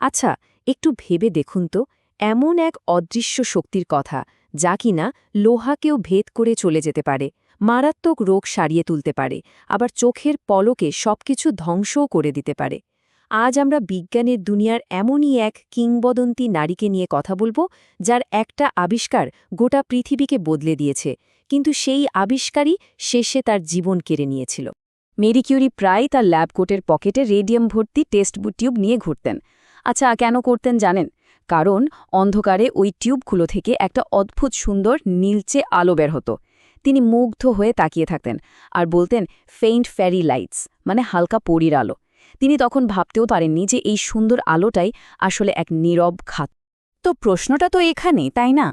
আচ্ছা একটু ভেবে দেখুন তো, এমন এক অদৃশ্য শক্তির কথা, যা কিনা লোহাকেও ভেদ করে চলে যেতে পারে, মারাত্মক রোগ সারিয়ে তুলতে পারে, আবার চোখের পলকে সবকিছু ধ্বংসও করে দিতে পারে। আজ আমরা বিজ্ঞানের দুনিয়ার এমনই এক কিংবদন্তি নারীকে নিয়ে কথা বলব, যার একটা আবিষ্কার গোটা পৃথিবীকে বদলে দিয়েছে, কিন্তু সেই আবিষ্কারই শেষে তার জীবন কেড়ে নিয়েছিল। মেরি কিউরি প্রায় তার ল্যাব কোটের পকেটে রেডিয়াম ভর্তি টেস্ট টিউব নিয়ে ঘুরতেন আচ্ছা কেন করতেন জানেন? কারণ অন্ধকারে ওই টিউবগুলো থেকে একটা অদ্ভুত সুন্দর নীলচে আলো বের হতো। তিনি মুগ্ধ হয়ে তাকিয়ে থাকতেন আর বলতেন ফেইন্ট ফ্যারি লাইটস মানে হালকা পরির আলো। তিনি তখন ভাবতেও পারেননি যে এই সুন্দর আলোটাই আসলে এক নীরব খাত তো প্রশ্নটা তো এখানে তাই না?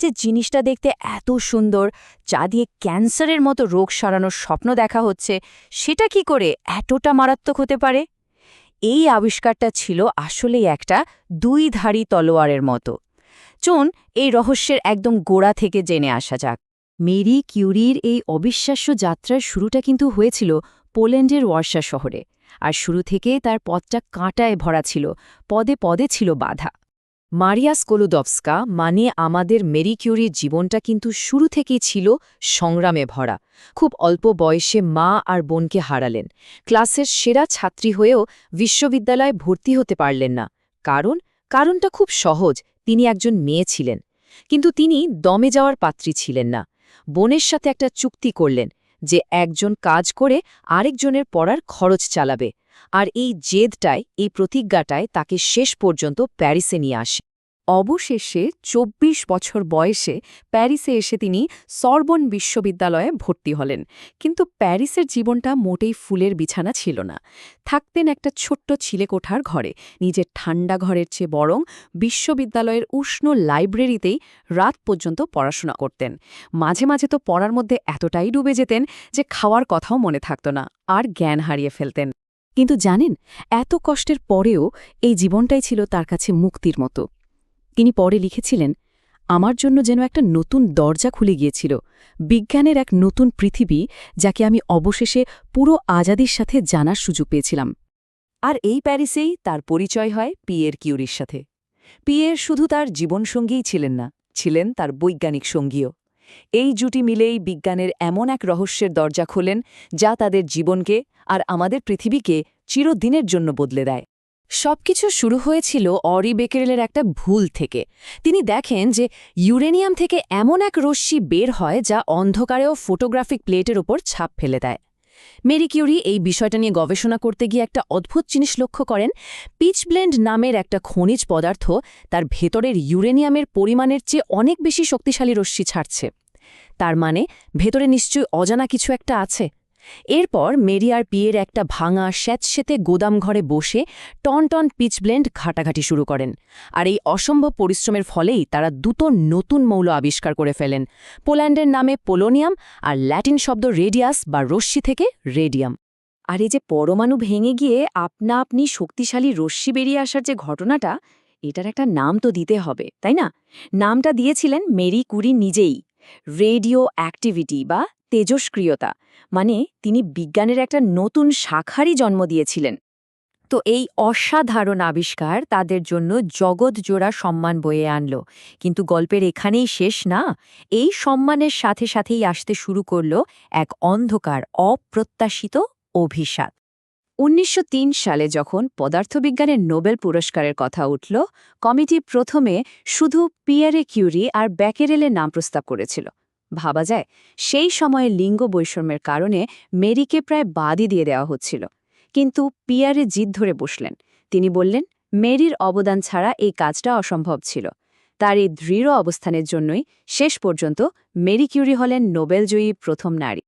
যে জিনিসটা দেখতে এত সুন্দর, যা দিয়ে ক্যান্সারের মতো রোগ সারানোর স্বপ্ন দেখা হচ্ছে, সেটা কি করে এতটা মারাত্মক হতে পারে? এই আবিষ্কারটা ছিল আসলেই একটা দুইধারী তলোয়ারের মতো। চুন এই রহস্যের একদম গোড়া থেকে জেনে আসা যাক। মেরি কিউরির এই অবিশ্বাস্য যাত্রার শুরুটা কিন্তু হয়েছিল পোল্যান্ডের ওয়ার্সা শহরে, আর শুরু থেকে তার পথটা কাঁটায় ভরা ছিল, পদে পদে ছিল বাধা। মারিয়া স্কোলুদভস্কা মানে আমাদের মেরি কিউরির জীবনটা কিন্তু শুরু থেকেই ছিল সংগ্রামে ভরা। খুব অল্প বয়সে মা আর বোনকে হারালেন। ক্লাসের সেরা ছাত্রী হয়েও বিশ্ববিদ্যালয়ে ভর্তি হতে পারলেন না। কারণ? কারণটা খুব সহজ, তিনি একজন মেয়ে ছিলেন। কিন্তু তিনি দমে যাওয়ার পাত্রী ছিলেন না। বোনের সাথে একটা চুক্তি করলেন যে একজন কাজ করে আরেকজনের পড়ার খরচ চালাবে। আর এই জেদটায়, এই প্রতিজ্ঞাটায় তাকে শেষ পর্যন্ত প্যারিসে নিয়ে আসে। অবশেষে ২৪ বছর বয়সে প্যারিসে এসে তিনি সরবন বিশ্ববিদ্যালয়ে ভর্তি হলেন। কিন্তু প্যারিসের জীবনটা মোটেই ফুলের বিছানা ছিল না। থাকতেন একটা ছোট্ট ছিলেকোঠার ঘরে, নিজের ঠান্ডা ঘরের চেয়ে বরং বিশ্ববিদ্যালয়ের উষ্ণ লাইব্রেরিতেই রাত পর্যন্ত পড়াশোনা করতেন। মাঝে মাঝে তো পড়ার মধ্যে এতটাই ডুবে যেতেন যে খাওয়ার কথাও মনে থাকত না, আর জ্ঞান হারিয়ে ফেলতেন। কিন্তু জানেন, এত কষ্টের পরেও এই জীবনটাই ছিল তার কাছে মুক্তির মতো। তিনি পরে লিখেছিলেন, আমার জন্য যেন একটা নতুন দরজা খুলে গিয়েছিল, বিজ্ঞানের এক নতুন পৃথিবী যাকে আমি অবশেষে পুরো আজাদির সাথে জানার সুযোগ পেয়েছিলাম। আর এই প্যারিসেই তার পরিচয় হয় পিয়ের কিউরির সাথে। পিয়ের শুধু তার জীবনসঙ্গীই ছিলেন না, ছিলেন তার বৈজ্ঞানিক সঙ্গীও। এই জুটি মিলেই বিজ্ঞানের এমন এক রহস্যের দরজা খোলেন, যা তাদের জীবনকে আর আমাদের পৃথিবীকে চিরদিনের জন্য বদলে দেয়। সবকিছু শুরু হয়েছিল অরি বেকেরেলের একটা ভুল থেকে। তিনি দেখেন যে ইউরেনিয়াম থেকে এমন এক রশ্মি বের হয় যা অন্ধকারেও ফটোগ্রাফিক প্লেটের ওপর ছাপ ফেলে দেয়। মেরি কিউরি এই বিষয়টা নিয়ে গবেষণা করতে গিয়ে একটা অদ্ভুত জিনিস লক্ষ্য করেন। পিচব্লেন্ড নামের একটা খনিজ পদার্থ তার ভেতরের ইউরেনিয়ামের পরিমাণের চেয়ে অনেক বেশি শক্তিশালী রশ্মি ছাড়ছে। তার মানে ভেতরে নিশ্চয়ই অজানা কিছু একটা আছে। এরপর মেরি আর পিয়ের একটা ভাঙা স্যাঁতসেতে গোদাম ঘরে বসে টন টন পিচব্লেন্ড ঘাটাঘাটি শুরু করেন। আর এই অসম্ভব পরিশ্রমের ফলেই তারা দুটো নতুন মৌল আবিষ্কার করে ফেলেন। পোল্যান্ডের নামে পোলোনিয়াম আর ল্যাটিন শব্দ রেডিয়াস বা রশ্মি থেকে রেডিয়াম। আর এই যে পরমাণু ভেঙে গিয়ে আপনা আপনি শক্তিশালী রশ্মি বেরিয়ে আসার যে ঘটনাটা, এটার একটা নাম তো দিতে হবে, তাই না? নামটা দিয়েছিলেন মেরি কুরি নিজেই। রেডিও অ্যাক্টিভিটি বা তেজস্ক্রিয়তা মানে তিনি বিজ্ঞানের একটা নতুন শাখারই জন্ম দিয়েছিলেন। তো এই অসাধারণ আবিষ্কার তাদের জন্য জগৎজোড়া সম্মান বয়ে আনল। কিন্তু গল্পের এখানেই শেষ না, এই সম্মানের সাথে সাথেই আসতে শুরু করল এক অন্ধকার, অপ্রত্যাশিত অভিশাপ। উনিশশো সালে যখন পদার্থবিজ্ঞানের নোবেল পুরস্কারের কথা উঠল, কমিটি প্রথমে শুধু পিয়ারে কিউরি আর ব্যাকেরেলের নাম প্রস্তাব করেছিল। ভাবা যায়, সেই সময়ে লিঙ্গ বৈষম্যের কারণে মেরিকে প্রায় বাদই দিয়ে দেওয়া হচ্ছিল। কিন্তু পিয়ারে জিদ ধরে বসলেন। তিনি বললেন, মেরির অবদান ছাড়া এই কাজটা অসম্ভব ছিল। তার এই দৃঢ় অবস্থানের জন্যই শেষ পর্যন্ত মেরি কিউরি হলেন নোবেলজয়ী প্রথম নারী।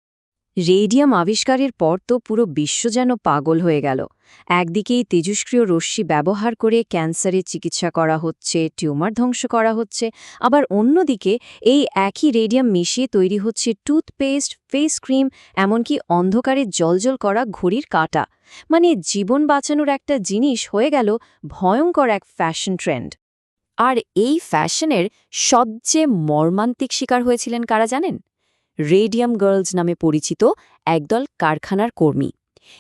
রেডিয়াম আবিষ্কারের পর তো পুরো বিশ্ব যেন পাগল হয়ে গেল। একদিকেই তেজস্ক্রিয় রশ্মি ব্যবহার করে ক্যান্সারের চিকিৎসা করা হচ্ছে, টিউমার ধ্বংস করা হচ্ছে, আবার অন্যদিকে এই একই রেডিয়াম মিশিয়ে তৈরি হচ্ছে টুথপেস্ট, ফেস ক্রিম, এমনকি অন্ধকারে জলজল করা ঘড়ির কাটা। মানে জীবন বাঁচানোর একটা জিনিস হয়ে গেল ভয়ঙ্কর এক ফ্যাশন ট্রেন্ড। আর এই ফ্যাশনের সবচেয়ে মর্মান্তিক শিকার হয়েছিলেন কারা জানেন? রেডিয়াম গার্লস নামে পরিচিত একদল কারখানার কর্মী।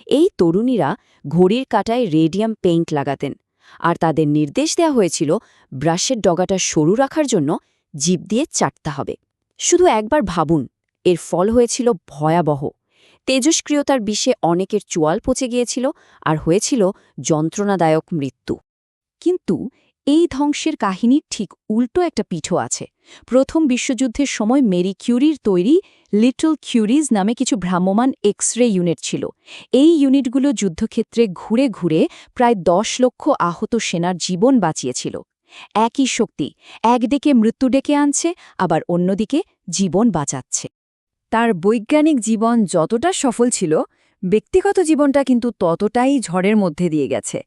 এই তরুণীরা ঘড়ির কাটায় রেডিয়াম পেইন্ট লাগাতেন আর তাদের নির্দেশ দেওয়া হয়েছিল ব্রাশের ডগাটা সরু রাখার জন্য জিভ দিয়ে চাটতে হবে। শুধু একবার ভাবুন, এর ফল হয়েছিল ভয়াবহ। তেজস্ক্রিয়তার বিষে অনেকের চোয়াল পচে গিয়েছিল আর হয়েছিল যন্ত্রণাদায়ক মৃত্যু। কিন্তু এই ধ্বংসের কাহিনীর ঠিক উল্টো একটা পিঠও আছে। প্রথম বিশ্বযুদ্ধের সময় মেরি কিউরির তৈরি লিটল কিউরিজ নামে কিছু ভ্রাম্যমান এক্স রে ইউনিট ছিল। এই ইউনিটগুলো যুদ্ধক্ষেত্রে ঘুরে ঘুরে প্রায় দশ লক্ষ আহত সেনার জীবন বাঁচিয়েছিল। একই শক্তি, একদিকে মৃত্যু ডেকে আনছে, আবার অন্যদিকে জীবন বাঁচাচ্ছে। তার বৈজ্ঞানিক জীবন যতটা সফল ছিল, ব্যক্তিগত জীবনটা কিন্তু ততটাই ঝড়ের মধ্যে দিয়ে গেছে।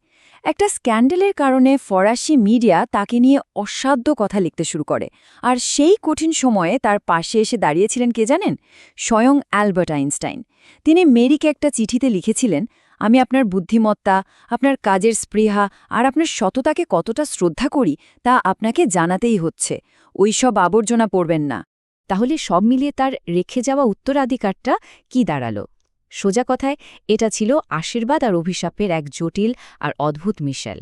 একটা স্ক্যান্ডেলের কারণে ফরাসি মিডিয়া তাকে নিয়ে অসাধ্য কথা লিখতে শুরু করে। আর সেই কঠিন সময়ে তার পাশে এসে দাঁড়িয়েছিলেন কে জানেন? স্বয়ং অ্যালবার্ট আইনস্টাইন। তিনি মেরিকে একটা চিঠিতে লিখেছিলেন, আমি আপনার বুদ্ধিমত্তা, আপনার কাজের স্পৃহা আর আপনার সততাকে কতটা শ্রদ্ধা করি তা আপনাকে জানাতেই হচ্ছে। ওই সব আবর্জনা পড়বেন না। তাহলে সব মিলিয়ে তার রেখে যাওয়া উত্তরাধিকারটা কি দাঁড়াল? সোজা কথায়, এটা ছিল আশীর্বাদ আর অভিশাপের এক জটিল আর অদ্ভুত মিশেল।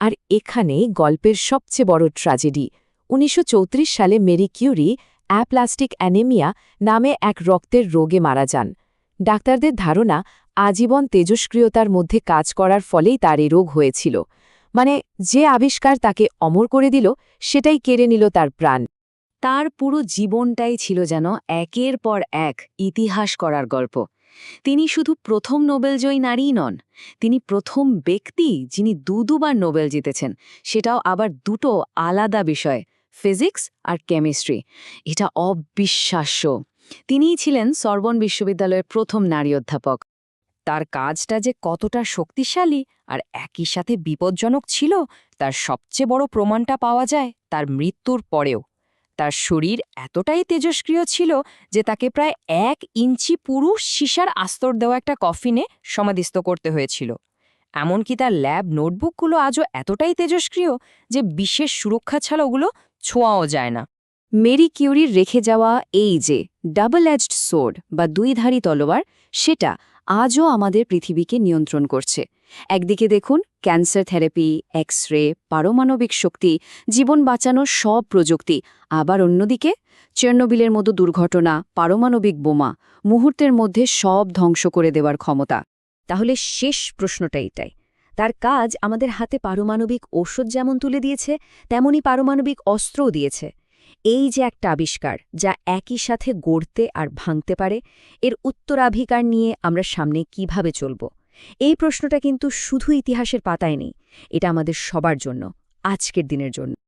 আর এখানে গল্পের সবচেয়ে বড় ট্র্যাজেডি। উনিশশো চৌত্রিশ সালে মেরি কিউরি অ্যাপ্লাস্টিক অ্যানেমিয়া নামে এক রক্তের রোগে মারা যান। ডাক্তারদের ধারণা, আজীবন তেজস্ক্রিয়তার মধ্যে কাজ করার ফলেই তার এই রোগ হয়েছিল। মানে যে আবিষ্কার তাকে অমর করে দিল, সেটাই কেড়ে নিল তার প্রাণ। তার পুরো জীবনটাই ছিল যেন একের পর এক ইতিহাস করার গল্প। তিনি শুধু প্রথম নোবেলজয়ী নারীই নন, তিনি প্রথম ব্যক্তি যিনি দু দুবার নোবেল জিতেছেন। সেটাও আবার দুটো আলাদা বিষয়, ফিজিক্স আর কেমিস্ট্রি। এটা অবিশ্বাস্য। তিনিই ছিলেন সরবন বিশ্ববিদ্যালয়ের প্রথম নারী অধ্যাপক। তার কাজটা যে কতটা শক্তিশালী আর একই সাথে বিপজ্জনক ছিল, তার সবচেয়ে বড় প্রমাণটা পাওয়া যায় তার মৃত্যুর পরেও। তার শরীর এতটাই তেজস্ক্রিয় ছিল যে তাকে প্রায় এক ইঞ্চি পুরু সীসার আস্তর দেওয়া একটা কফিনে সমাধিস্থ করতে হয়েছিল। এমনকি তার ল্যাব নোটবুকগুলো আজও এতটাই তেজস্ক্রিয় যে বিশেষ সুরক্ষা ছাড়া ওগুলো ছোঁয়াও যায় না। মেরি কিউরির রেখে যাওয়া এই যে ডাবল এজড সোড বা দুইধারী তলোয়ার, সেটা আজও আমাদের পৃথিবীকে নিয়ন্ত্রণ করছে। একদিকে দেখুন, ক্যান্সার থেরাপি এক্স রে পারমাণবিক শক্তি, জীবন বাঁচানোর সব প্রযুক্তি। আবার অন্যদিকে, চেরনোবিলের মতো দুর্ঘটনা, পারমাণবিক বোমা, মুহূর্তের মধ্যে সব ধ্বংস করে দেওয়ার ক্ষমতা। তাহলে শেষ প্রশ্নটা এটাই। তার কাজ আমাদের হাতে পারমাণবিক ঔষধ যেমন তুলে দিয়েছে, তেমনি পারমাণবিক অস্ত্রও দিয়েছে। এই যে একটা আবিষ্কার যা একই সাথে গড়তে আর ভাঙতে পারে, এর উত্তরাধিকার নিয়ে আমরা সামনে কীভাবে চলব? এই প্রশ্নটা কিন্তু শুধু ইতিহাসের পাতায় নেই, এটা আমাদের সবার জন্য, আজকের দিনের জন্য।